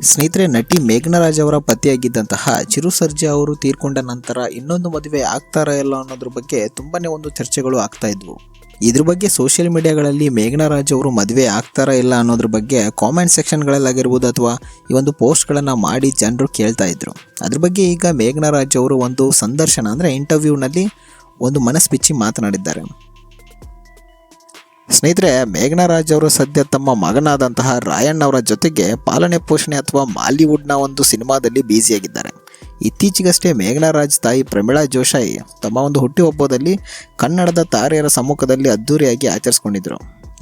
ಸ್ನೇಹಿತರೆ, ನಟಿ ಮೇಘನರಾಜ್ ಅವರ ಪತಿಯಾಗಿದ್ದಂತಹ ಚಿರು ಸರ್ಜಾ ಅವರು ತೀರ್ಕೊಂಡ ನಂತರ ಇನ್ನೊಂದು ಮದುವೆ ಆಗ್ತಾರಾ ಇಲ್ಲ ಅನ್ನೋದ್ರ ಬಗ್ಗೆ ತುಂಬಾನೇ ಒಂದು ಚರ್ಚೆಗಳು ಆಗ್ತಾ ಇದ್ವು. ಇದ್ರ ಬಗ್ಗೆ ಸೋಷಿಯಲ್ ಮೀಡಿಯಾಗಳಲ್ಲಿ ಮೇಘನರಾಜ್ ಅವರು ಮದುವೆ ಆಗ್ತಾರಾ ಇಲ್ಲ ಅನ್ನೋದ್ರ ಬಗ್ಗೆ ಕಾಮೆಂಟ್ ಸೆಕ್ಷನ್ಗಳಲ್ಲಾಗಿರ್ಬೋದು ಅಥವಾ ಈ ಒಂದು ಪೋಸ್ಟ್ಗಳನ್ನು ಮಾಡಿ ಜನರು ಕೇಳ್ತಾ ಇದ್ರು. ಅದ್ರ ಬಗ್ಗೆ ಈಗ ಮೇಘನರಾಜ್ ಅವರು ಒಂದು ಸಂದರ್ಶನ ಅಂದರೆ ಇಂಟರ್ವ್ಯೂನಲ್ಲಿ ಒಂದು ಮನಸ್ಬಿಚ್ಚಿ ಮಾತನಾಡಿದ್ದಾರೆ. ಸ್ನೇಹಿತರೆ, ಮೇಘನರಾಜ್ ಅವರು ಸದ್ಯ ತಮ್ಮ ಮಗನಾದಂತಹ ರಾಯಣ್ಣ ಅವರ ಜೊತೆಗೆ ಪಾಲನೆ ಪೋಷಣೆ ಅಥವಾ ಮಾಲಿವುಡ್ನ ಒಂದು ಸಿನಿಮಾದಲ್ಲಿ ಬ್ಯುಸಿಯಾಗಿದ್ದಾರೆ ಇತ್ತೀಚೆಗಷ್ಟೇ ಮೇಘನರಾಜ್ ತಾಯಿ ಪ್ರಮೀಳಾ ಜೋಶಾಯಿ ತಮ್ಮ ಒಂದು ಹುಟ್ಟುಹಬ್ಬದಲ್ಲಿ ಕನ್ನಡದ ತಾರೆಯರ ಸಮ್ಮುಖದಲ್ಲಿ ಅದ್ದೂರಿಯಾಗಿ ಆಚರಿಸ್ಕೊಂಡಿದ್ರು.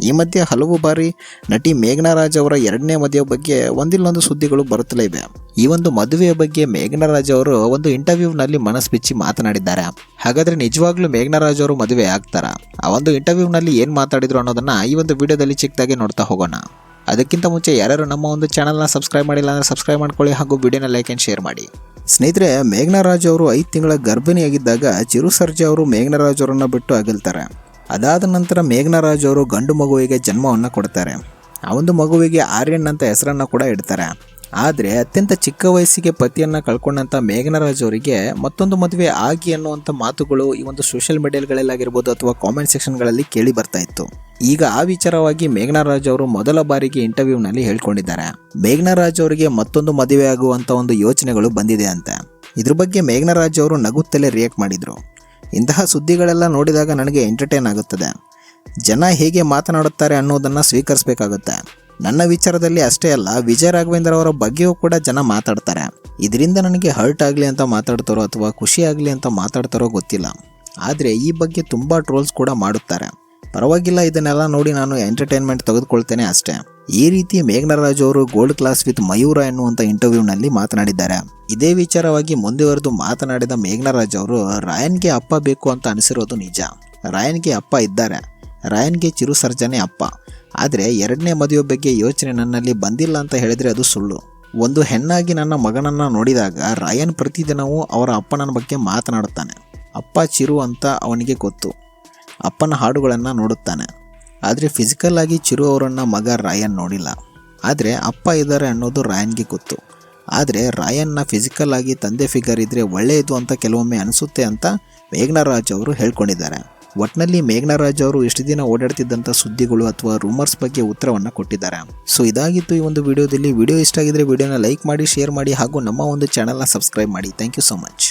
ಈ ಮಧ್ಯೆ ಹಲವು ಬಾರಿ ನಟಿ ಮೇಘನರಾಜ್ ಅವರ ಎರಡನೇ ಮದುವೆ ಬಗ್ಗೆ ಒಂದಿಲ್ಲೊಂದು ಸುದ್ದಿಗಳು ಬರುತ್ತಲೇ ಇವೆ. ಈ ಒಂದು ಮದುವೆಯ ಬಗ್ಗೆ ಮೇಘನರಾಜ್ ಅವರು ಒಂದು ಇಂಟರ್ವ್ಯೂನಲ್ಲಿ ಮನಸ್ಬಿಚ್ಚಿ ಮಾತನಾಡಿದ್ದಾರೆ. ಹಾಗಾದ್ರೆ ನಿಜವಾಗ್ಲೂ ಮೇಘನರಾಜ್ ಅವರು ಮದುವೆ ಆಗ್ತಾರ? ಆ ಒಂದು ಇಂಟರ್ವ್ಯೂನಲ್ಲಿ ಏನು ಮಾತಾಡಿದ್ರು ಅನ್ನೋದನ್ನ ಈ ಒಂದು ವಿಡಿಯೋದಲ್ಲಿ ಚಿಕ್ಕದಾಗಿ ನೋಡ್ತಾ ಹೋಗೋಣ. ಅದಕ್ಕಿಂತ ಮುಂಚೆ ಯಾರ್ಯಾರು ನಮ್ಮ ಒಂದು ಚಾನಲ್ನ ಸಬ್ಸ್ಕ್ರೈಬ್ ಮಾಡಿಲ್ಲ ಅಂದರೆ ಸಬ್ಸ್ಕ್ರೈಬ್ ಮಾಡ್ಕೊಳ್ಳಿ ಹಾಗೂ ವಿಡಿಯೋನ ಲೈಕ್ ಅಂಡ್ ಶೇರ್ ಮಾಡಿ. ಸ್ನೇಹಿತರೆ, ಮೇಘನರಾಜ್ ಅವರು ಐದು ತಿಂಗಳ ಗರ್ಭಿಣಿಯಾಗಿದ್ದಾಗ ಚಿರು ಸರ್ಜಾ ಅವರು ಮೇಘನರಾಜ್ ಅವರನ್ನು ಬಿಟ್ಟು ಅಗಲ್ತಾರೆ. ಅದಾದ ನಂತರ ಮೇಘನರಾಜ್ ಅವರು ಗಂಡು ಮಗುವಿಗೆ ಜನ್ಮವನ್ನು ಕೊಡ್ತಾರೆ. ಆ ಒಂದು ಮಗುವಿಗೆ ಆರ್ಯನ್ ಅಂತ ಹೆಸರನ್ನು ಕೂಡ ಇಡ್ತಾರೆ. ಆದರೆ ಅತ್ಯಂತ ಚಿಕ್ಕ ವಯಸ್ಸಿಗೆ ಪತಿಯನ್ನು ಕಳ್ಕೊಂಡಂಥ ಮೇಘನರಾಜ್ ಅವರಿಗೆ ಮತ್ತೊಂದು ಮದುವೆ ಆಗಿ ಅನ್ನುವಂಥ ಮಾತುಗಳು ಈ ಒಂದು ಸೋಷಿಯಲ್ ಮೀಡಿಯಾಗಳಲ್ಲಾಗಿರ್ಬೋದು ಅಥವಾ ಕಾಮೆಂಟ್ ಸೆಕ್ಷನ್ಗಳಲ್ಲಿ ಕೇಳಿ ಬರ್ತಾ ಇತ್ತು. ಈಗ ಆ ವಿಚಾರವಾಗಿ ಮೇಘನರಾಜ್ ಅವರು ಮೊದಲ ಬಾರಿಗೆ ಇಂಟರ್ವ್ಯೂನಲ್ಲಿ ಹೇಳ್ಕೊಂಡಿದ್ದಾರೆ. ಮೇಘನರಾಜ್ ಅವರಿಗೆ ಮತ್ತೊಂದು ಮದುವೆ ಆಗುವಂಥ ಒಂದು ಯೋಚನೆಗಳು ಬಂದಿದೆ ಅಂತ. ಇದ್ರ ಬಗ್ಗೆ ಮೇಘನರಾಜ್ ಅವರು ನಗುತ್ತಲೇ ರಿಯಾಕ್ಟ್ ಮಾಡಿದರು. ಇಂತಹ ಸುದ್ದಿಗಳೆಲ್ಲ ನೋಡಿದಾಗ ನನಗೆ ಎಂಟರ್ಟೈನ್ ಆಗುತ್ತದೆ. ಜನ ಹೇಗೆ ಮಾತನಾಡುತ್ತಾರೆ ಅನ್ನೋದನ್ನು ಸ್ವೀಕರಿಸಬೇಕಾಗುತ್ತೆ. ನನ್ನ ವಿಚಾರದಲ್ಲಿ ಅಷ್ಟೇ ಅಲ್ಲ, ವಿಜಯ ರಾಘವೇಂದ್ರ ಅವರ ಬಗ್ಗೆಯೂ ಕೂಡ ಜನ ಮಾತಾಡ್ತಾರೆ. ಇದರಿಂದ ನನಗೆ ಹರ್ಟ್ ಆಗಲಿ ಅಂತ ಮಾತಾಡ್ತಾರೋ ಅಥವಾ ಖುಷಿ ಆಗಲಿ ಅಂತ ಮಾತಾಡ್ತಾರೋ ಗೊತ್ತಿಲ್ಲ. ಆದರೆ ಈ ಬಗ್ಗೆ ತುಂಬ ಟ್ರೋಲ್ಸ್ ಕೂಡ ಮಾಡುತ್ತಾರೆ. ಪರವಾಗಿಲ್ಲ, ಇದನ್ನೆಲ್ಲ ನೋಡಿ ನಾನು ಎಂಟರ್ಟೈನ್ಮೆಂಟ್ ತೆಗೆದುಕೊಳ್ತೇನೆ ಅಷ್ಟೇ. ಈ ರೀತಿ ಮೇಘನರಾಜ್ ಅವರು ಗೋಲ್ಡ್ ಕ್ಲಾಸ್ ವಿತ್ ಮಯೂರ ಎನ್ನುವಂಥ ಇಂಟರ್ವ್ಯೂನಲ್ಲಿ ಮಾತನಾಡಿದ್ದಾರೆ. ಇದೇ ವಿಚಾರವಾಗಿ ಮುಂದುವರೆದು ಮಾತನಾಡಿದ ಮೇಘನರಾಜ್ ಅವರು, ರಾಯನ್ಗೆ ಅಪ್ಪ ಬೇಕು ಅಂತ ಅನಿಸಿರೋದು ನಿಜ. ರಾಯನ್ಗೆ ಅಪ್ಪ ಇದ್ದಾರೆ. ರಾಯನ್ಗೆ ಚಿರು ಸರ್ಜನೆ ಅಪ್ಪ. ಆದರೆ ಎರಡನೇ ಮದುವೆ ಬಗ್ಗೆ ಯೋಚನೆ ನನ್ನಲ್ಲಿ ಬಂದಿಲ್ಲ ಅಂತ ಹೇಳಿದರೆ ಅದು ಸುಳ್ಳು. ಒಂದು ಹೆಣ್ಣಾಗಿ ನನ್ನ ಮಗನನ್ನು ನೋಡಿದಾಗ ರಾಯನ್ ಪ್ರತಿದಿನವೂ ಅವರ ಅಪ್ಪನ ಬಗ್ಗೆ ಮಾತನಾಡುತ್ತಾನೆ. ಅಪ್ಪ ಚಿರು ಅಂತ ಅವನಿಗೆ ಗೊತ್ತು. ಅಪ್ಪನ ಹಾಡುಗಳನ್ನು ನೋಡುತ್ತಾನೆ. ಆದರೆ ಫಿಸಿಕಲ್ ಆಗಿ ಚಿರು ಅವರನ್ನು ಮಗ ರಾಯನ್ ನೋಡಿಲ್ಲ. ಆದರೆ ಅಪ್ಪ ಇದ್ದಾರೆ ಅನ್ನೋದು ರಾಯನ್ಗೆ ಗೊತ್ತು. ಆದರೆ ರಾಯನ್ನ ಫಿಸಿಕಲ್ ಆಗಿ ತಂದೆ ಫಿಗರ್ ಇದ್ದರೆ ಒಳ್ಳೆಯದು ಅಂತ ಕೆಲವೊಮ್ಮೆ ಅನಿಸುತ್ತೆ ಅಂತ ಮೇಘನರಾಜ್ ಅವರು ಹೇಳ್ಕೊಂಡಿದ್ದಾರೆ. ಒಟ್ನಲ್ಲಿ ಮೇಘನರಾಜ್ ಅವರು ಇಷ್ಟು ದಿನ ಓಡಾಡ್ತಿದ್ದಂಥ ಸುದ್ದಿಗಳು ಅಥವಾ ರೂಮರ್ಸ್ ಬಗ್ಗೆ ಉತ್ತರವನ್ನು ಕೊಟ್ಟಿದ್ದಾರೆ. ಸೊ ಇದಾಗಿತ್ತು ಈ ಒಂದು ವಿಡಿಯೋದಲ್ಲಿ. ವಿಡಿಯೋ ಇಷ್ಟ ಆಗಿದ್ರೆ ವಿಡಿಯೋನ ಲೈಕ್ ಮಾಡಿ ಶೇರ್ ಮಾಡಿ ಹಾಗೂ ನಮ್ಮ ಒಂದು ಚಾನಲ್ನ ಸಬ್ಸ್ಕ್ರೈಬ್ ಮಾಡಿ. Thank you so much